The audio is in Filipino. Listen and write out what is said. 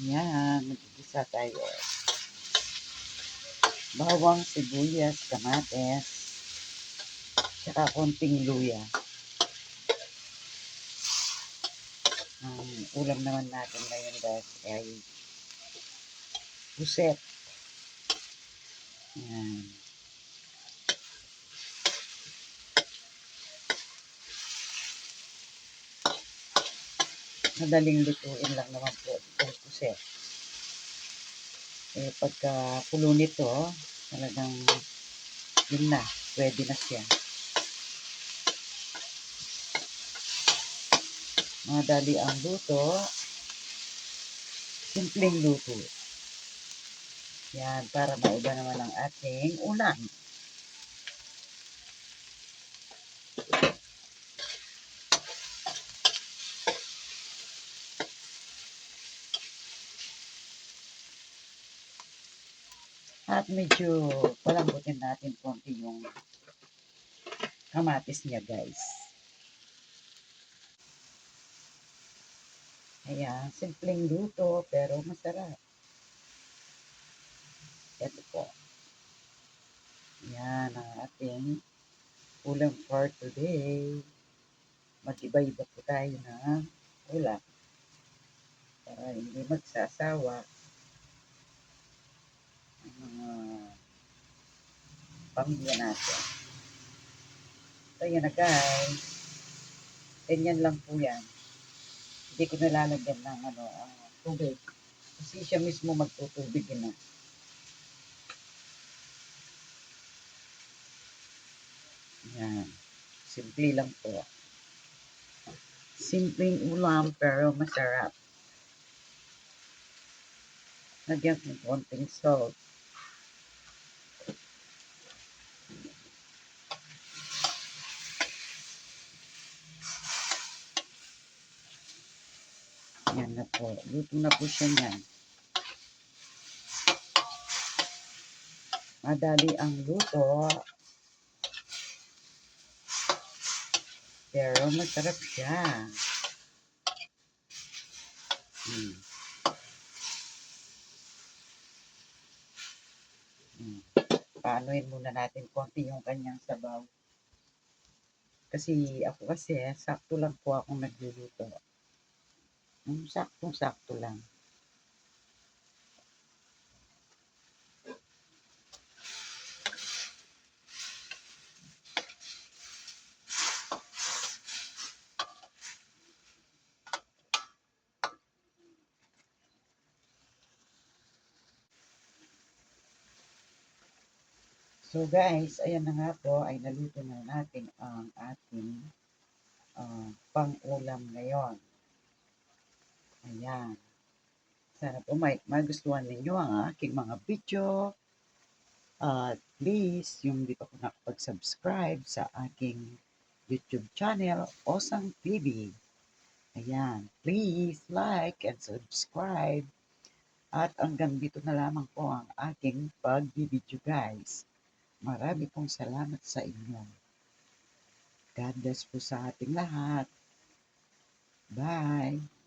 Yan, mag-isa tayo. Bawang, sibuyas, kamates, tsaka konting luya. Ang ulam naman natin ngayon guys ay puset. Yan. Madaling lutuin lang naman po itong puset. Eh, pagka kulo nito, talagang yun na, pwede na siya. Madali ang luto. Simpleng luto. Yan, para maiba naman ang ating ulam. At medyo palambutin natin konti yung kamatis niya guys. Ayan, simpleng luto pero masarap. Ito po. Yan ang ating ulam for today. Mag-iba-iba po tayo ng ulam. Para hindi magsasawa mga pamilya natin. So, yan na guys. Ganyan lang po yan. Hindi ko nalalagyan ng ano, ah, tubig. Kasi siya mismo magtutubig na. Yan. Simple lang po. Simpleng ulam pero masarap. Lagyan ko ng konting salt. Yan na po. Luto na po siya niyan. Madali ang luto. Pero masarap siya. Hmm. Hmm. Paanoin muna natin konti yung kanyang sabaw. Kasi ako kasi, sakto lang po akong nagluluto. Yung saktong-sakto lang. So guys, ayan na nga po ay naluto na natin ang ating ah, pang-ulam ngayon. Ayan. Sana po may magustuhan ninyo ang aking mga video. At please, yung di pa po nakapag-subscribe sa aking YouTube channel, Osang TV. Ayan. Please like and subscribe. At hanggang dito na lamang po ang aking pag-video guys. Marami pong salamat sa inyo. God bless po sa ating lahat. Bye!